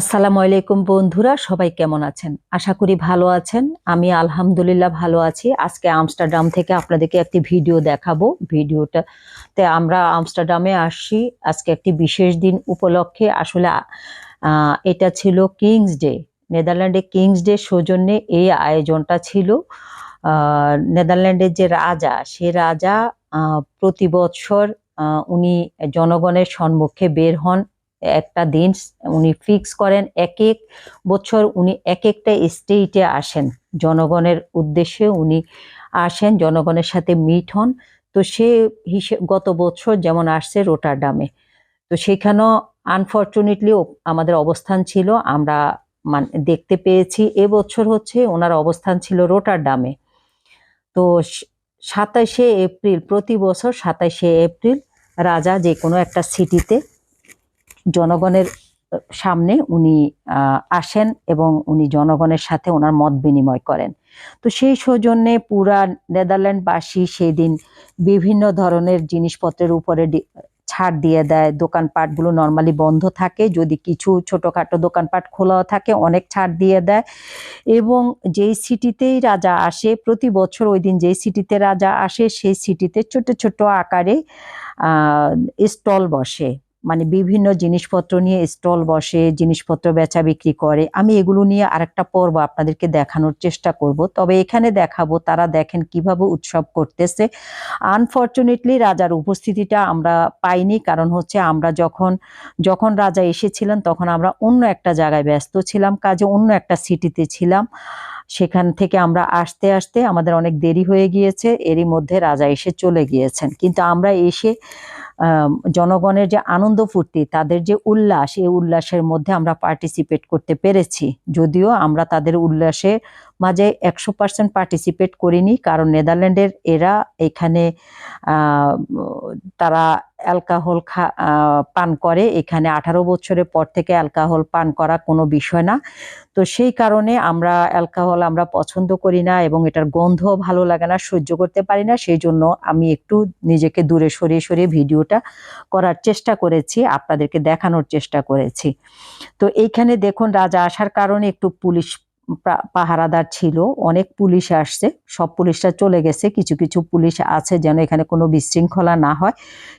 আসসালামু আলাইকুম বন্ধুরা, সবাই কেমন আছেন? আশা করি ভালো আছেন। আমি আলহামদুলিল্লাহ ভালো আছি। আজকে আমস্টারডাম থেকে আপনাদেরকে একটি ভিডিও দেখাবো। ভিডিওটাতে আমরা আমস্টারডামে আসছি। আজকে একটি বিশেষ দিন উপলক্ষে। আসলে এটা ছিল কিংস ডে। নেদারল্যান্ডে কিংস ডে সৌজন্যে এই আয়োজনটা ছিল। নেদারল্যান্ডের যে রাজা, সে রাজা প্রতি বছর উনি জনগণের সম্মুখে বের হন। একটা দিন উনি ফিক্স করেন, এক এক বছর উনি এক একটা স্টেটে আসেন। জনগণের উদ্দেশ্যে উনি আসেন, জনগণের সাথে মিট হন। তো সে হিসেব গত বছর যেমন আসছে রোটারডামে, তো সেখানেও আনফর্চুনেটলি আমাদের অবস্থান ছিল, আমরা মানে দেখতে পেয়েছি। এবছর হচ্ছে ওনার অবস্থান ছিল রোটারডামে। তো সাতাশে এপ্রিল, প্রতি বছর সাতাশে এপ্রিল রাজা যে কোনো একটা সিটিতে জনগণের সামনে উনি আসেন এবং উনি জনগণের সাথে ওনার মত বিনিময় করেন। তো সেই সৌজন্যে পুরা নেদারল্যান্ডবাসী সেই দিন বিভিন্ন ধরনের জিনিসপত্রের উপরে ছাড় দিয়ে দেয়, দোকানপাটগুলো নর্মালি বন্ধ থাকে, যদি কিছু ছোটখাটো দোকানপাট খোলা থাকে, অনেক ছাড় দিয়ে দেয়। এবং যেই সিটিতেই রাজা আসে, প্রতি বছর ওই দিন যেই সিটিতে রাজা আসে, সেই সিটিতে ছোট ছোট আকারে স্টল বসে। মানে বিভিন্ন জিনিসপত্র নিয়ে স্টল বসে, জিনিসপত্র বেচা বিক্রি করে, আমি এগুলো নিয়ে আরেকটা পর্ব আপনাদেরকে দেখানোর চেষ্টা করব। তবে এখানে দেখাবো তারা দেখেন কীভাবে উৎসব করতেছে। আনফর্চুনেটলি রাজার উপস্থিতিটা আমরা পাইনি, কারণ হচ্ছে আমরা যখন যখন রাজা এসেছিলেন তখন আমরা অন্য একটা জায়গায় ব্যস্ত ছিলাম, কাজে অন্য একটা সিটিতে ছিলাম। সেখান থেকে আমরা আসতে আসতে আমাদের অনেক দেরি হয়ে গিয়েছে, এরই মধ্যে রাজা এসে চলে গিয়েছেন। কিন্তু আমরা এসে জনগণের যে আনন্দ ফুর্তি, তাদের যে উল্লাস, এই উল্লাসের মধ্যে আমরা পার্টিসিপেট করতে পেরেছি। যদিও আমরা তাদের উল্লাসে মাঝে একশো পার্সেন্ট পার্টিসিপেট করিনি, কারণ নেদারল্যান্ডের এরা এখানে তারা অ্যালকাহল পান করে। এখানে আঠারো বছরের পর থেকে অ্যালকাহল পান করা কোনো বিষয় না। তো সেই কারণে আমরা অ্যালকাহল আমরা পছন্দ করি না এবং এটার গন্ধ ভালো লাগে না, সহ্য করতে পারি না। সেই জন্য আমি একটু নিজেকে দূরে সরিয়ে সরিয়ে ভিডিওটা করার চেষ্টা করেছি, আপনাদেরকে দেখানোর চেষ্টা করেছি। তো এইখানে দেখুন রাজা আসার কারণে একটু পুলিশ পাহারাদার ছিল, অনেক পুলিশ আসছে, সব পুলিশরা চলে গেছে, কিছু কিছু পুলিশ আছে যেন এখানে কোনো বিশৃঙ্খলা না হয়।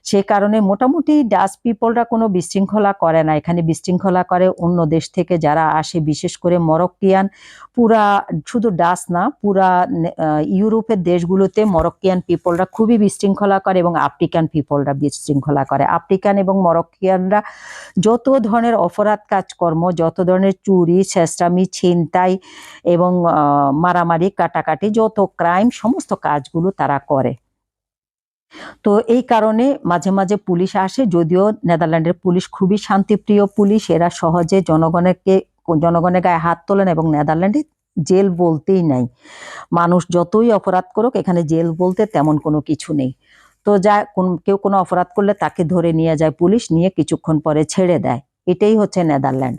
সে কারণে মোটামুটি ডাস পিপলরা কোনো বিশৃঙ্খলা করে না, এখানে বিশৃঙ্খলা করে অন্য দেশ থেকে যারা আসে, বিশেষ করে মরক্কিয়ান, পুরা শুধু ডাস না, পুরা ইউরোপের দেশগুলোতে মরক্কিয়ান পিপলরা খুবই বিশৃঙ্খলা করে এবং আফ্রিকান পিপলরা বিশৃঙ্খলা করে। আফ্রিকান এবং মরক্কিয়ানরা যত ধরনের অপরাধ কাজকর্ম, যত ধরনের চুরি চেষ্টামি ছিনতাই এবং আহ, মারামারি কাটাকাটি যত ক্রাইম সমস্ত কাজগুলো তারা করে। তো এই কারণে মাঝে মাঝে পুলিশ আসে যদিও নেদারল্যান্ডের পুলিশ খুবই শান্তিপ্রিয় পুলিশ এরা সহজে জনগণকে জনগণের গায়ে হাত তোলেন এবং নেদারল্যান্ডে জেল বলতেই নাই। মানুষ যতই অপরাধ করুক এখানে জেল বলতে তেমন কোনো কিছু নেই। তো যা কোন কেউ কোনো অপরাধ করলে তাকে ধরে নিয়ে যায় পুলিশ নিয়ে কিছুক্ষণ পরে ছেড়ে দেয়। এটাই হচ্ছে নেদারল্যান্ড।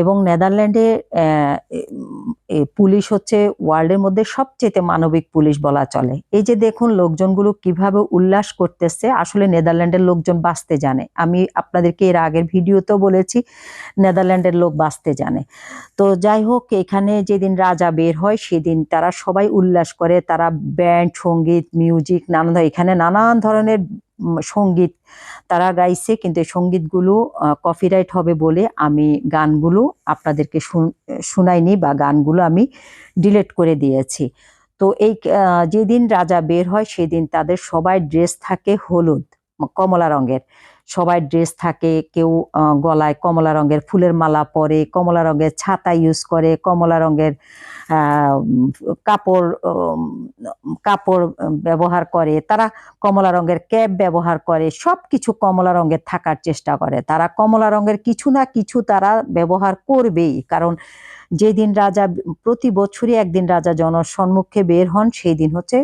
এবং নেদারল্যান্ডে পুলিশ হচ্ছে ওয়ার্ল্ডের মধ্যে সবচেয়ে মানবিক পুলিশ বলা চলে। এই যে দেখুন লোকজনগুলো কীভাবে উল্লাস করতেছে, আসলে নেদারল্যান্ডের লোকজন বাঁচতে জানে। আমি আপনাদেরকে এর আগের ভিডিওতেও বলেছি, নেদারল্যান্ডের লোক বাঁচতে জানে। তো যাই হোক, এখানে যেদিন রাজা বের হয়, সেদিন তারা সবাই উল্লাস করে, তারা ব্যান্ড, সংগীত, মিউজিক, নানা এখানে নানান ধরনের সংগীত তারা গাইছে, কিন্তু এই সঙ্গীতগুলো কপিরাইট হবে বলে আমি গানগুলো আপনাদেরকে শুন- শুনাইনি বা গানগুলো আমি ডিলেট করে দিয়েছি। তো এই যেদিন রাজা বের হয়, সেদিন তাদের সবাই ড্রেস থাকে হলুদ, কমলা রঙের। সবাই ড্রেস থাকে, কেউ গলায় কমলা রঙের ফুলের মালা পরে, কমলা রঙের ছাতা ইউজ করে, কমলা রঙের কাপড় কাপড় ব্যবহার করে, তারা কমলা রঙের ক্যাপ ব্যবহার করে সব কিছু কমলা রঙের থাকার চেষ্টা করে। তারা কমলা রঙের কিছু না কিছু তারা ব্যবহার করবেই, কারণ যেদিন রাজা প্রতি বছরই একদিন রাজা জনসম্মুখে বের হন, সেই দিন হচ্ছে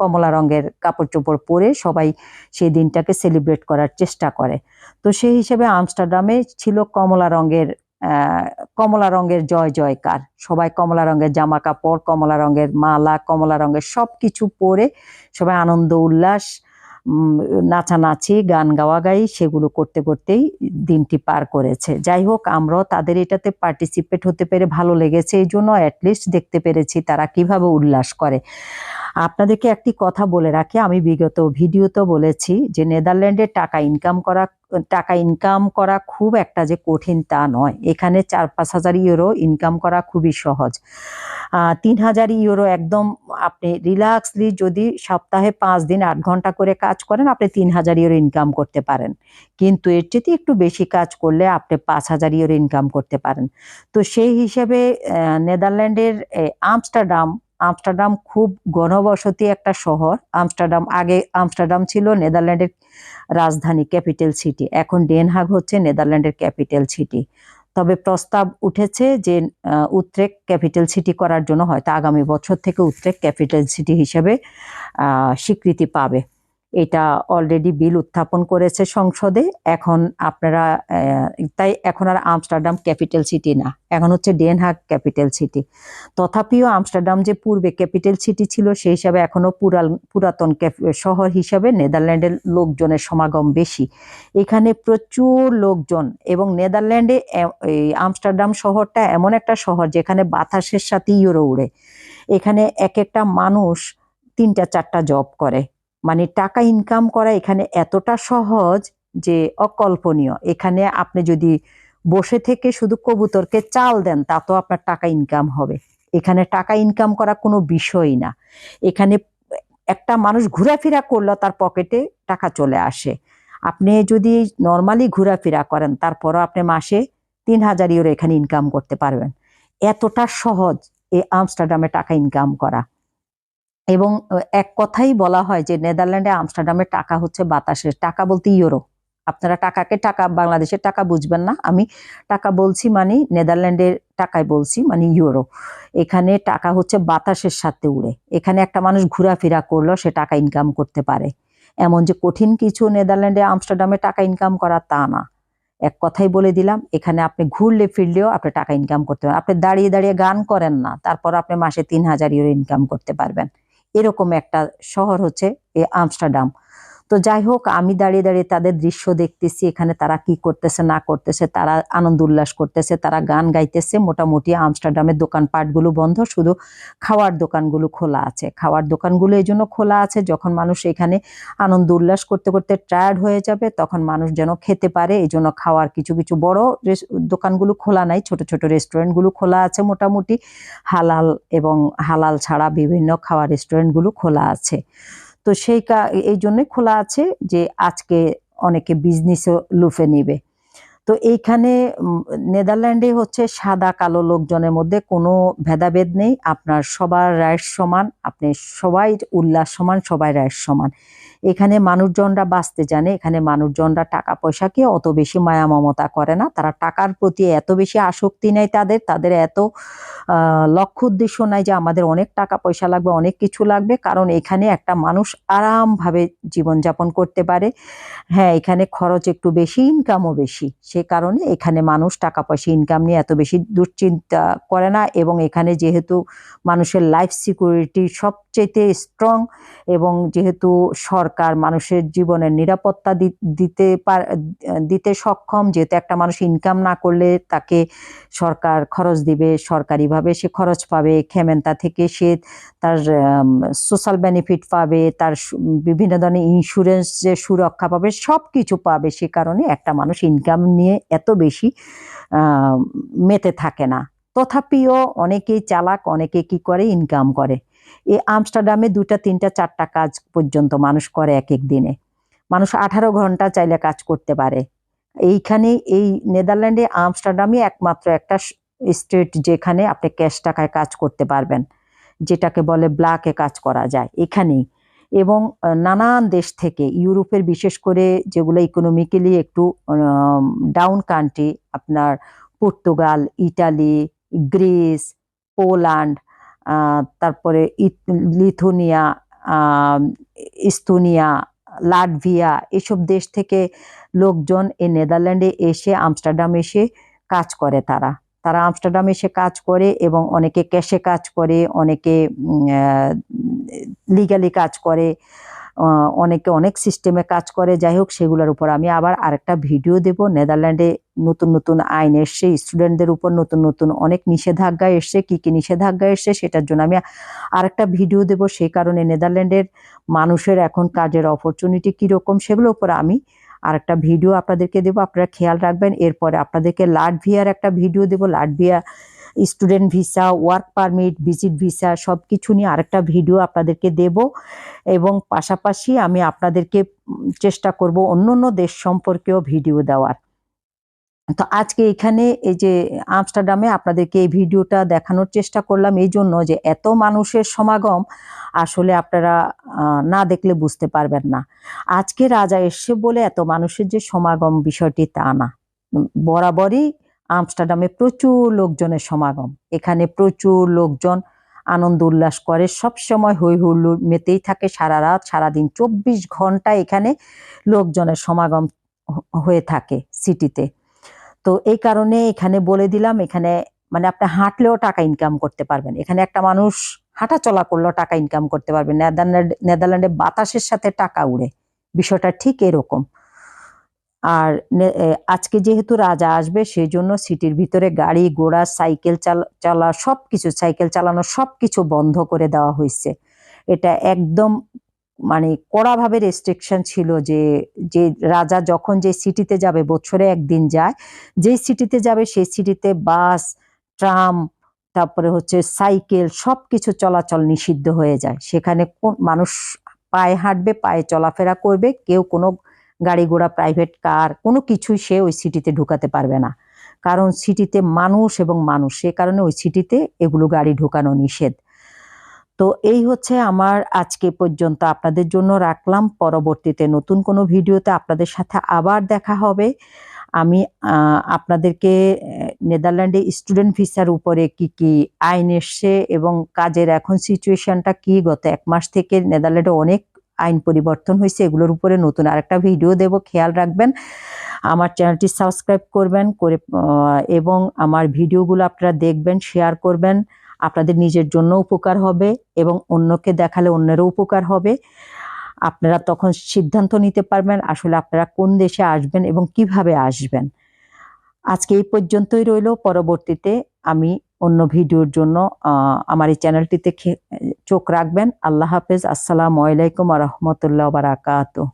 কমলা রঙের কাপড় চোপড় পরে সবাই সেই দিনটাকে সেলিব্রেট করার চেষ্টা করে। তো সেই হিসেবে আমস্টারডামে ছিল কমলা রঙের কমলা রঙের জয় জয়কার। সবাই কমলা রঙের জামা কাপড়, কমলা রঙের মালা, কমলা রঙের সব কিছু পরে সবাই আনন্দ, উল্লাস নাচানাচি, গান গাওয়া গাই, সেগুলো করতে করতেই দিনটি পার করেছে। যাই হোক, আমরাও তাদের এটাতে পার্টিসিপেট হতে পেরে ভালো লেগেছে, এই জন্য অ্যাটলিস্ট দেখতে পেরেছি তারা কীভাবে উল্লাস করে। আপনাদেরকে একটি কথা বলে রাখি, আমি বিগত ভিডিওতে বলেছি যে নেদারল্যান্ডে টাকা ইনকাম করা, টাকা ইনকাম করা খুব একটা যে কঠিন তা নয়। এখানে চার পাঁচ হাজার ইউরো ইনকাম করা খুবই সহজ। তিন হাজার ইউরো একদম আপনি রিল্যাক্সলি যদি সপ্তাহে পাঁচ দিন আট ঘণ্টা করে কাজ করেন, আপনি তিন হাজার ইউরো ইনকাম করতে পারেন। কিন্তু এর চেয়ে একটু বেশি কাজ করলে আপনি পাঁচ হাজার ইউরো ইনকাম করতে পারেন। তো সেই হিসেবে নেদারল্যান্ডের আমস্টারডাম আমস্টারডাম খুব ঘনবসতি একটা শহর। আমস্টারডাম আগে আমস্টারডাম ছিল নেদারল্যান্ডের রাজধানী ক্যাপিটাল সিটি। এখন ডেনহাগ হচ্ছে নেদারল্যান্ডের ক্যাপিটাল সিটি। তবে প্রস্তাব উঠেছে যে উত্রেক ক্যাপিটাল সিটি করার জন্য হয়তো আগামী বছর থেকে উত্রেক ক্যাপিটাল সিটি হিসেবে স্বীকৃতি পাবে। এটা অলরেডি বিল উত্থাপন করেছে সংসদে। এখন আপনারা তাই এখন আর আমস্টারডাম ক্যাপিটাল সিটি না। এখন হচ্ছে ডেনহাগ ক্যাপিটাল সিটি। তথাপিও আমস্টারডাম যে পূর্বে ক্যাপিটাল সিটি ছিল, সেই হিসাবে এখনও পুরাল, পুরাতন শহর হিসাবে নেদারল্যান্ডের লোকজনের সমাগম বেশি। এখানে প্রচুর লোকজন এবং নেদারল্যান্ডে এই আমস্টারডাম শহরটা এমন একটা শহর যেখানে বাতাসের সাথে ইউরো উড়ে। এখানে এক একটা মানুষ তিনটা চারটা জব করে। মানে টাকা ইনকাম করা এখানে এতটা সহজ যে অকল্পনীয়। এখানে আপনি যদি বসে থেকে শুধু কবুতরকে চাল দেন তাতেও আপনার টাকা ইনকাম হবে। এখানে টাকা ইনকাম করা কোনো বিষয়ই না। এখানে একটা মানুষ ঘোরাফেরা করলেও তার পকেটে টাকা চলে আসে। আপনি যদি নর্মালি ঘোরাফেরা করেন, তারপরও আপনি মাসে তিন হাজার ইউরো এখানে ইনকাম করতে পারবেন। এতটা সহজ এই আমস্টারডামে টাকা ইনকাম করা। এবং এক কথাই বলা হয় যে নেদারল্যান্ডে আমস্টারডামের টাকা হচ্ছে বাতাসের টাকা বলতে ইউরো। আপনারা টাকাকে টাকা, বাংলাদেশের টাকা বুঝবেন না। আমি টাকা বলছি মানে নেদারল্যান্ডের টাকায় বলছি মানে ইউরো। এখানে টাকা হচ্ছে বাতাসের সাথে উড়ে। এখানে একটা মানুষ ঘোরাফেরা করলেও সে টাকা ইনকাম করতে পারে। এমন যে কঠিন কিছু নেদারল্যান্ডে আমস্টারডামে টাকা ইনকাম করা তা না। এক কথাই বলে দিলাম, এখানে আপনি ঘুরলে, ফিরলেও আপনি টাকা ইনকাম করতে পারেন। আপনি দাঁড়িয়ে দাঁড়িয়ে গান করেন না, তারপর আপনি মাসে তিন হাজার ইউরো ইনকাম করতে পারবেন। এরকম একটা শহর হচ্ছে এই আমস্টারডাম। তো যাই হোক আমি দাঁড়িয়ে দাঁড়িয়ে তাদের দৃশ্য দেখতেছি, এখানে তারা কি করতেছে, না করতেছে, তারা আনন্দ উল্লাস করতেছে, তারা গান গাইতেছে, মোটামুটি আমস্টারডামের দোকানপাটগুলো বন্ধ, শুধু খাওয়ার দোকানগুলো খোলা আছে। খাওয়ার দোকানগুলো এই জন্য খোলা আছে, যখন মানুষ এখানে আনন্দ উল্লাস করতে করতে টায়ার্ড হয়ে যাবে, তখন মানুষ যেন খেতে পারে, এই জন্য খাওয়ার কিছু কিছু বড় দোকানগুলো খোলা নাই, ছোট ছোট রেস্টুরেন্টগুলো খোলা আছে মোটামুটি। হালাল এবং হালাল ছাড়া বিভিন্ন খাওয়ার রেস্টুরেন্টগুলো খোলা আছে। তো সেই এই জন্যই খোলা আছে যে আজকে অনেকে বিজনেসও লুফে নিবে। তো এইখানে নেদারল্যান্ডে হচ্ছে সাদা কালো লোকজনের মধ্যে কোনো ভেদাভেদ নেই। আপনার সবার রাইট সমান, আপনি সবাই উল্লাস সমান, সবাই রাইট সমান। এখানে মানুষজনরা বাঁচতে জানে, এখানে মানুষজনরা টাকা পয়সাকে অত বেশি মায়া মমতা করে না। তারা টাকার প্রতি এত বেশি আসক্তি নেই তাদের তাদের এত লক্ষ্য উদ্দেশ্য নাই যে আমাদের অনেক টাকা পয়সা লাগবে, অনেক কিছু লাগবে। কারণ এখানে একটা মানুষ আরামভাবে জীবনযাপন করতে পারে। হ্যাঁ এখানে খরচ একটু বেশি ইনকামও বেশি। সে কারণে এখানে মানুষ টাকা পয়সা ইনকাম নিয়ে এত বেশি দুশ্চিন্তা করে না এবং এখানে যেহেতু মানুষের লাইফ সিকিউরিটি সবচেয়ে স্ট্রং এবং যেহেতু সরকার মানুষের জীবনের নিরাপত্তা দিতে দিতে সক্ষম। যেহেতু একটা মানুষ ইনকাম না করলে তাকে সরকার খরচ দিবে, সরকারিভাবে সে খরচ পাবে। খেমেন্তা থেকে সে তার সোশ্যাল বেনিফিট পাবে, তার বিভিন্ন ধরনের ইন্স্যুরেন্স যে সুরক্ষা পাবে সব কিছু পাবে। সে কারণে একটা মানুষ ইনকাম নিয়ে এত বেশি মেতে থাকে না। তথাপিও অনেকেই চালাক, অনেকে কি করে? ইনকাম করে। এই আমস্টারডামে দুটা তিনটা, চারটা কাজ পর্যন্ত মানুষ করে এক এক দিনে। মানুষ আঠারো ঘণ্টা চাইলে কাজ করতে পারে। এইখানে, এই নেদারল্যান্ডে আমস্টারডামই একমাত্র একটা স্টেট যেখানে আপনি ক্যাশ টাকায় কাজ করতে পারবেন, যেটাকে বলে ব্ল্যাকে কাজ করা যায়, এখানেই। এবং নানান দেশ থেকে, ইউরোপের বিশেষ করে যেগুলো ইকোনমিক্যালি একটু ডাউন কান্ট্রি আপনার পর্তুগাল, ইটালি, গ্রিস, পোল্যান্ড তারপরে লিথুনিয়া ইস্তোনিয়া, লাটভিয়া, এসব দেশ থেকে লোকজন এই নেদারল্যান্ডে এসে, আমস্টারডাম এসে কাজ করে তারা। তারা আমস্টারডাম এসে কাজ করে এবং অনেকে ক্যাশে কাজ করে, অনেকে লিগালি কাজ করে। অনেকে অনেক সিস্টেমে কাজ করে, যাই হোক সেগুলোর উপর আমি আবার আরেকটা ভিডিও দেব। নেদারল্যান্ডে নতুন নতুন আইন এসছে স্টুডেন্টদের উপর নতুন নতুন অনেক নিষেধাজ্ঞা এসছে। কি কি নিষেধাজ্ঞা এসছে সেটার জন্য আমি আরেকটা ভিডিও দেব। সেই কারণে নেদারল্যান্ডের মানুষের এখন কাজের অপরচুনিটি কীরকম সেগুলোর উপর আমি আরেকটা ভিডিও আপনাদেরকে দেবো। আপনারা খেয়াল রাখবেন, এরপরে আপনাদেরকে লাটভিয়ার একটা ভিডিও দেবো। Latvia student visa work permit visit visa সব কিছু নিয়ে আরেকটা ভিডিও আপনাদেরকে দেব। এবং পাশাপাশি আমি আপনাদেরকে চেষ্টা করব অন্য অন্য দেশ সম্পর্কেও ভিডিও দেওয়ার। তো আজকে এখানে এই যে আমস্টারডামে আপনাদেরকে এই ভিডিওটা দেখানোর চেষ্টা করলাম, এই জন্য যে এত মানুষের সমাগম আসলে আপনারা না দেখলে বুঝতে পারবেন না। আজকে রাজা এসছে বলে এত মানুষের যে সমাগম বিষয়টি তা না। বরাবরই আমস্টারডামে প্রচুর লোকজনের সমাগম। এখানে প্রচুর লোকজন আনন্দ উল্লাস করে, সব সময় হই হুল্লোড় মেতেই থাকে সারা রাত, সারাদিন চব্বিশ ঘণ্টা এখানে লোকজনের সমাগম হয়ে থাকে সিটিতে। তো এই কারণে এখানে বলে দিলাম, এখানে মানে আপনি হাঁটলেও টাকা ইনকাম করতে পারবেন। এখানে একটা মানুষ হাঁটা চলা করলেও টাকা ইনকাম করতে পারবেন নেদারল্যান্ড, নেদারল্যান্ডে বাতাসের সাথে টাকা উড়ে। বিষয়টা ঠিক এরকম। আর আজকে যেহেতু রাজা আসবে সেই জন্য সিটির ভিতরে গাড়ি, ঘোড়া, সাইকেল চালা সব কিছু সাইকেল চালানো সব কিছু বন্ধ করে দেওয়া হয়েছে। এটা একদম মানে কড়াভাবে রেস্ট্রিকশন ছিল যে যে রাজা যখন যে সিটিতে যাবে, বছরে একদিন যায় যেই সিটিতে যাবে, সেই সিটিতে বাস, ট্রাম, তারপরে হচ্ছে সাইকেল সব কিছু চলাচল নিষিদ্ধ হয়ে যায়। সেখানে কোন মানুষ পায়ে হাঁটবে, পায়ে চলাফেরা করবে, কেউ কোনো গাড়ি ঘোড়া প্রাইভেট কার কোনো কিছুই সে ওই সিটিতে ঢুকাতে পারবে না। কারণ সিটিতে মানুষ এবং মানুষ, সে কারণে ওই সিটিতে এগুলো গাড়ি ঢুকানো নিষেধ। তো এই হচ্ছে আমার আজকে পর্যন্ত। আপনাদের জন্য রাখলাম। পরবর্তীতে নতুন কোনো ভিডিওতে আপনাদের সাথে আবার দেখা হবে। আমি আপনাদেরকে নেদারল্যান্ডে স্টুডেন্ট ভিসার উপরে কি কি আইন এসছে এবং কাজের এখন সিচুয়েশনটা কি? গত এক মাস থেকে নেদারল্যান্ডে অনেক আইন পরিবর্তন হয়েছে, এগুলোর উপরে নতুন আরেকটা ভিডিও দেব, খেয়াল রাখবেন। আমার চ্যানেলটি সাবস্ক্রাইব করবেন, করে এবং আমার ভিডিওগুলো আপনারা দেখবেন, শেয়ার করবেন। আপনাদের নিজের জন্য উপকার হবে এবং অন্যকে দেখালে অন্যেরও উপকার হবে। আপনারা তখন সিদ্ধান্ত নিতে পারবেন আসলে আপনারা কোন দেশে আসবেন এবং কীভাবে আসবেন। আজকে এই পর্যন্তই রইল, পরবর্তীতে আমি অন্য ভিডিওর জন্য আমার এই চ্যানেলটিতে চোখ রাখবেন। আল্লাহ হাফেজ। আসসালামু আলাইকুম আ রহমতুল্লাহ বারাকাতুহ।